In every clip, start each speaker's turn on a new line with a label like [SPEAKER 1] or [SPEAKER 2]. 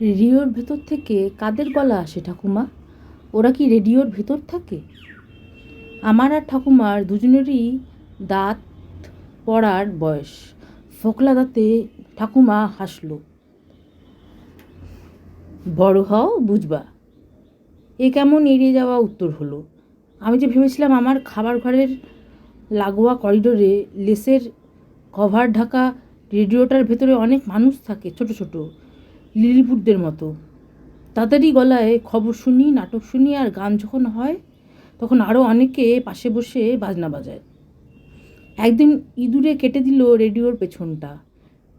[SPEAKER 1] রেডিওর ভেতর থেকে কাদের গলা আসে ঠাকুমা? ওরা কি রেডিওর ভেতর থাকে? আমার আর ঠাকুমার দুজনেরই দাঁত পড়ার বয়স। ফোকলা দাঁতে ঠাকুমা হাসলো। বড় হও, বুঝবা। এ কেমন এড়িয়ে যাওয়া উত্তর হলো। আমি যে ভেবেছিলাম আমার খাবার ঘরের লাগোয়া করিডোরে লেসের কভার ঢাকা রেডিওটার ভেতরে অনেক মানুষ থাকে, ছোট ছোট। লিলিপুটদের মতো। তাদেরই গলায় খবর শুনি, নাটক শুনি আর গান যখন হয়, তখন আরও অনেকে পাশে বসে বাজনা বাজায়। একদিন ইঁদুরে কেটে দিল রেডিওর পেছনটা।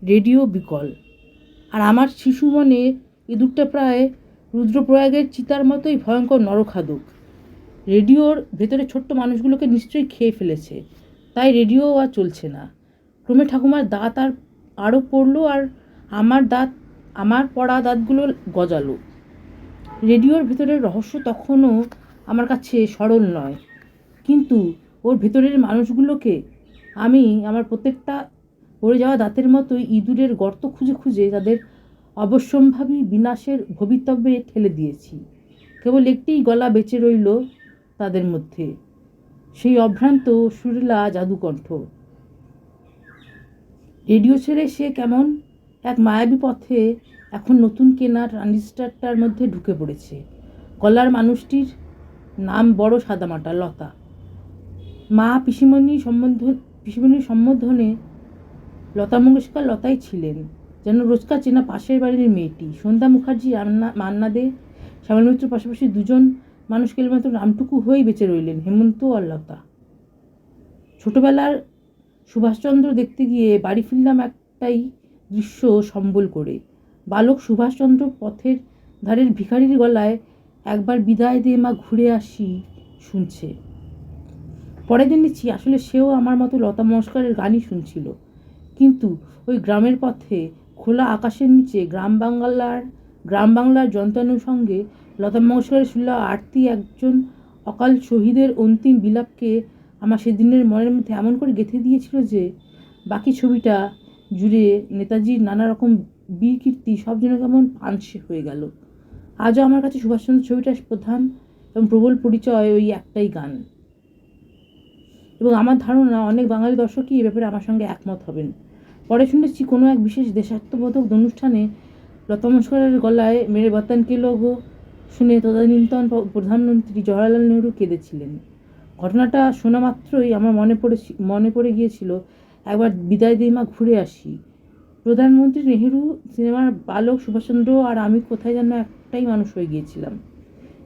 [SPEAKER 1] রেডিও বিকল। আর আমার শিশু মনে ইঁদুরটা প্রায় রুদ্রপ্রয়াগের চিতার মতোই ভয়ঙ্কর নরখাদক। রেডিওর ভেতরে ছোট্ট মানুষগুলোকে নিশ্চয়ই খেয়ে ফেলেছে। তাই রেডিও আর চলছে না। ক্রমে ঠাকুমার দাঁত আর আরও পড়ল আর আমার দাঁত আমার পড়া দাঁতগুলো গজালো। রেডিওর ভেতরের রহস্য তখনও আমার কাছে সরল নয়। কিন্তু ওর ভেতরের মানুষগুলোকে আমি আমার প্রত্যেকটা পড়ে যাওয়া দাঁতের মতোই ইঁদুরের গর্ত খুঁজে খুঁজে তাদের অবশ্যম্ভাবী বিনাশের ভবিতব্যে ঠেলে দিয়েছি। কেবল একটিই গলা বেঁচে রইল তাদের মধ্যে। সেই অভ্রান্ত সুরেলা জাদুকণ্ঠ। রেডিও ছেড়ে সে কেমন এক মায়াবী পথে এখন নতুন কেনা ট্রানজিস্টারটার মধ্যে ঢুকে পড়েছে। গলার মানুষটির নাম বড় সাদামাটা, লতা। মা পিসিমণি সম্বন্ধ পিসিমণির সম্বোধনে লতা মঙ্গেশকর লতাই ছিলেন, যেন রোজকার চেনা পাশের বাড়ির মেয়েটি। সন্ধ্যা মুখার্জি, রান্না মান্না দে শ্যামল মিত্র পাশাপাশি দুজন মানুষ কেবলমাত্র নামটুকু হয়েই বেঁচে রইলেন, হেমন্ত আর লতা। ছোটবেলার সুভাষচন্দ্র দেখতে গিয়ে বাড়ি ফিরলাম একটাই দৃশ্য সম্বল করে। বালক সুভাষচন্দ্র পথের ধারের ভিখারির গলায় একবার বিদায় দিয়ে মা, ঘুরে আসি, শুনছে। পরে জেনেছি আসলে সেও আমার মতো লতা মস্করের গানই শুনছিল। কিন্তু ওই গ্রামের পথে খোলা আকাশের নিচে গ্রাম বাংলার গ্রাম বাংলার যন্ত্রাণুর সঙ্গে লতা মঙ্গেশকরের শুনল আরতি একজন অকাল শহীদের অন্তিম বিলাপকে আমার সেদিনের মনের মধ্যে এমন করে গেঁথে দিয়েছিল যে, বাকি ছবিটা জুড়ে নেতাজির নানা রকম বীর কীর্তি সব যেন কেমন আংশে হয়ে গেল। আজও আমার কাছে সুভাষচন্দ্র ছবিটার প্রধান এবং প্রবল পরিচয় ওই একটাই গান। এবং আমার ধারণা অনেক বাঙালি দর্শকই এ ব্যাপারে আমার সঙ্গে একমত হবেন। পরে শুনেছি কোনো এক বিশেষ দেশাত্মবোধক অনুষ্ঠানে লতা মস্করের গলায় মেরে বতান কে লোক শুনে তদানীন্তন প্রধানমন্ত্রী জওয়াহরলাল নেহরু কেঁদেছিলেন। ঘটনাটা শোনা মাত্রই আমার মনে পড়ে মনে পড়ে গিয়েছিল একবার বিদায় দিয়ে মা ঘুরে আসি। প্রধানমন্ত্রী নেহেরু, সিনেমার বালক সুভাষচন্দ্র আর আমি কোথায় যেন একটাই মানুষ হয়ে গিয়েছিলাম।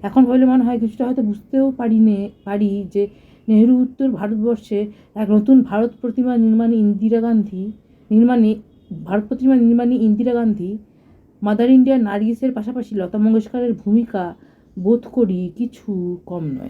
[SPEAKER 1] এখন বলে মনে হয় কিছুটা হয়তো বুঝতেও পারি নে পারি যে নেহেরু উত্তর ভারতবর্ষে এক নতুন ভারত প্রতিমা নির্মাণী ইন্দিরা গান্ধী, নির্মাণে, ভারত প্রতিমা নির্মাণী ইন্দিরা গান্ধী, মাদার ইন্ডিয়া নার্গিসের পাশাপাশি লতা মঙ্গেশকরের ভূমিকা বোধ করি কিছু কম নয়।